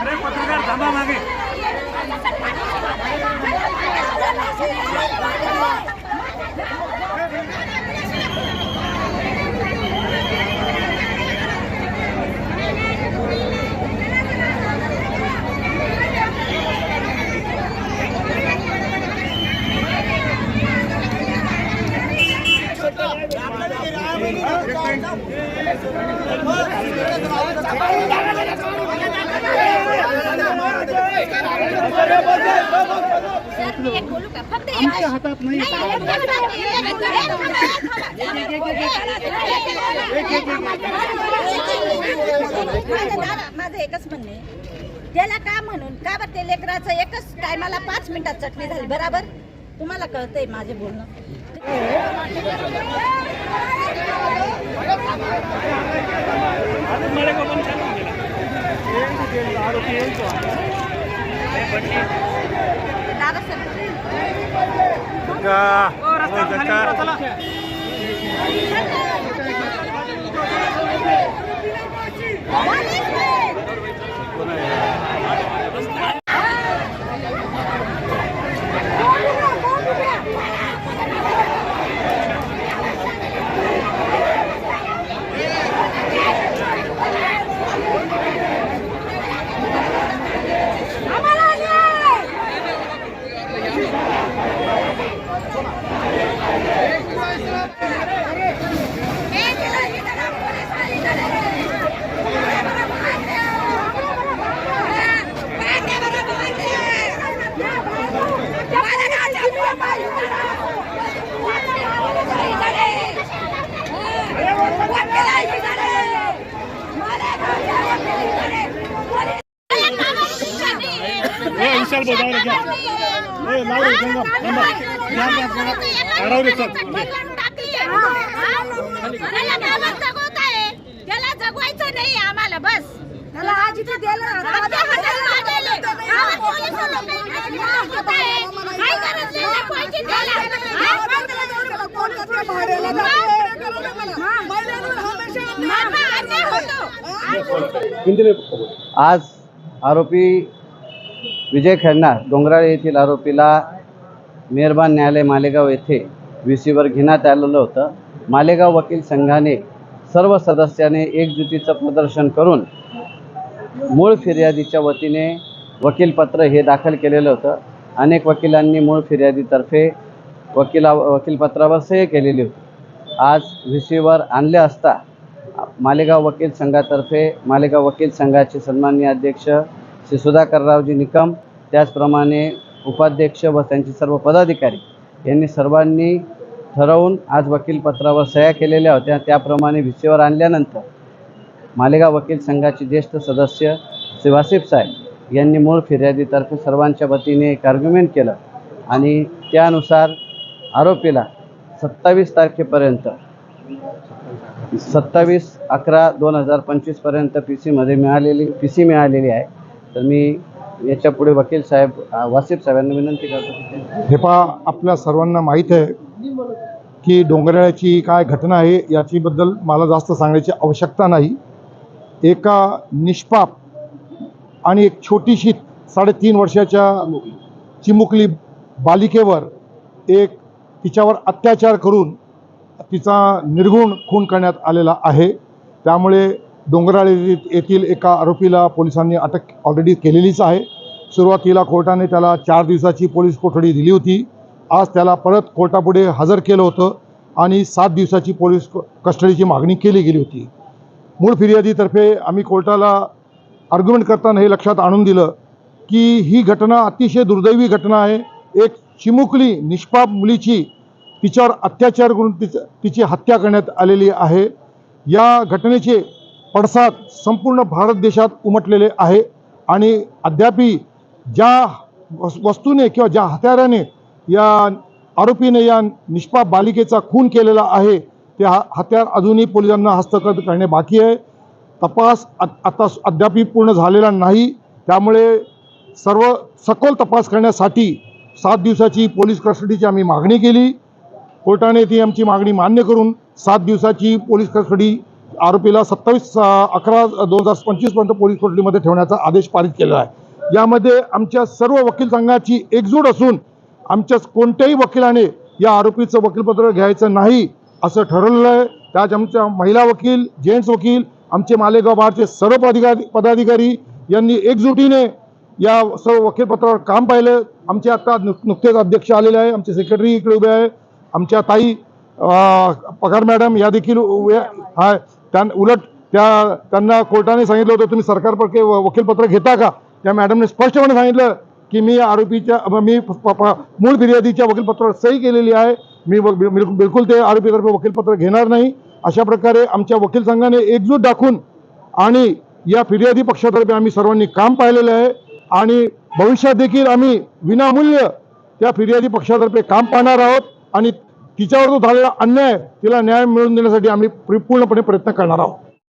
अरे पत्रकार थांबा मागे. आमच्या हातात नाही. माझं एकच म्हणणं आहे. त्याला का म्हणून? का बरं ते लेकराचं एकच टायमाला पाच मिनिटात चटणी झाली बराबर? तुम्हाला कळतंय माझे बोलणं. दादा सर त्याला जगवायचं नाही आम्हाला बस त्याला आज इथे दिलं आमच्या हातात मागायले. गावात पोलीस लोकांनी होत आहे. काय गरज नाही दाखवायची त्याला. मामा अन्याय होतो. आज आरोपी विजय खैरनार डोंगराळे येथील आरोपीला मेहरबान न्यायालय मालेगाव येथे व्ही सीवर घेण्यात आलेलं होतं. मालेगाव वकील संघाने सर्व सदस्याने एकजुटीचं प्रदर्शन करून मूळ फिर्यादीच्या वतीने वकीलपत्र हे दाखल केलेलं होतं. अनेक वकिलांनी मूळ फिर्यादीतर्फे वकिला वकीलपत्रावर सही केलेली होती. आज व्ही सीवर आणले असता मालेगाव वकील संघातर्फे मालेगाव वकील संघाचे सन्माननीय अध्यक्ष श्री सुधाकररावजी निकम त्याचप्रमाणे उपाध्यक्ष व त्यांचे सर्व पदाधिकारी यांनी सर्वांनी ठरवून आज वकीलपत्रावर सह्या केलेल्या होत्या. त्याप्रमाणे व्हिसीवर आणल्यानंतर मालेगाव वकील संघाचे ज्येष्ठ सदस्य श्री वासिफ साहेब यांनी मूळ फिर्यादीतर्फे सर्वांच्या वतीने एक आर्ग्युमेंट केलं आणि त्यानुसार आरोपीला सत्तावीस तारखेपर्यंत सत्तावीस अकरा दोन हजार पंचवीसपर्यंत पी सीमध्ये मिळालेली पी सी मिळालेली आहे. तर मी याच्यापुढे वकील साहेब वासिफ साहेबांना विनंती करतो हे पहा आपल्या सर्वांना माहीत आहे की डोंगराळ्याची काय घटना आहे याचीबद्दल मला जास्त सांगण्याची आवश्यकता नाही. एका निष्पाप आणि एक छोटीशी साडेतीन वर्षाच्या चिमुकली बालिकेवर एक तिच्यावर अत्याचार करून तिचा निर्गुण खून करण्यात आलेला आहे. त्यामुळे डोंगराळे येथील एका आरोपीला पोलिसांनी अटक ऑलरेडी केलेलीच आहे. सुरुवातीला कोर्टाने त्याला चार दिवसाची पोलीस कोठडी दिली होती. आज त्याला परत कोर्टापुढे हजर केलं होतं आणि सात दिवसाची पोलीस कस्टडीची मागणी केली गेली होती. मूळ फिर्यादीतर्फे आम्ही कोर्टाला आर्ग्युमेंट करताना हे लक्षात आणून दिलं की ही घटना अतिशय दुर्दैवी घटना आहे. एक चिमुकली निष्पाप मुलीची तिच्यावर अत्याचार करून तिचं तिची हत्या करण्यात आलेली आहे. या घटनेचे पडसाद संपूर्ण भारत देशात उमटलेले आहे. आणि अद्यापी ज्या वस्तूने किंवा ज्या हत्याराने या आरोपीने या निष्पाप बालिकेचा खून केलेला आहे ते हा हत्यार अजूनही पोलिसांना हस्तगत करणे बाकी आहे. तपास आ- आता अद्यापही पूर्ण झालेला नाही. त्यामुळे सर्व सखोल तपास करण्यासाठी सात दिवसाची पोलीस कस्टडीची आम्ही मागणी केली. कोर्टाने ती आमची मागणी मान्य करून सात दिवसाची पोलीस कस्टडी आरोपीला सत्तावीस अकरा दोन हजार पंचवीसपर्यंत पोलीस कोठडीमध्ये ठेवण्याचा आदेश पारित केलेला आहे. यामध्ये आमच्या सर्व वकील संघाची एकजूट असून आमच्या कोणत्याही वकिलाने या आरोपीचं वकीलपत्र घ्यायचं नाही असं ठरवलेलं आहे. त्यात आमच्या महिला वकील जेंट्स वकील आमचे मालेगाव बाहेरचे सर्व पदाधिकारी पदाधिकारी यांनी एकजुटीने या सर्व वकीलपत्रावर काम पाहिलं. आमचे आता नुक- नुकतेच अध्यक्ष आलेले आहे. आमचे सेक्रेटरी इकडे उभे आहे. आमच्या ताई पगार मॅडम या देखील उभे आहे. त्यां उलट त्या त्यांना कोर्टाने सांगितलं होतं तुम्ही सरकारपरके व- वकीलपत्र घेता का? त्या मॅडमने स्पष्टपणे सांगितलं की मी आरोपीच्या मी प- प- मूळ फिर्यादीच्या वकीलपत्रावर सही केलेली आहे. मी व- बिलकुल ते आरोपीतर्फे वकीलपत्र घेणार नाही. अशा प्रकारे आमच्या वकील संघाने एकजूट दाखवून आणि या फिर्यादी पक्षातर्फे आम्ही सर्वांनी काम पाहिलेलं आहे आणि भविष्यात देखील आम्ही विनामूल्य त्या फिर्यादी पक्षातर्फे काम पाहणार आहोत आणि तिच्यावर जो झालेला अन्याय तिला न्याय मिळवून देण्यासाठी आम्ही पूर्णपणे प्रयत्न करणार आहोत.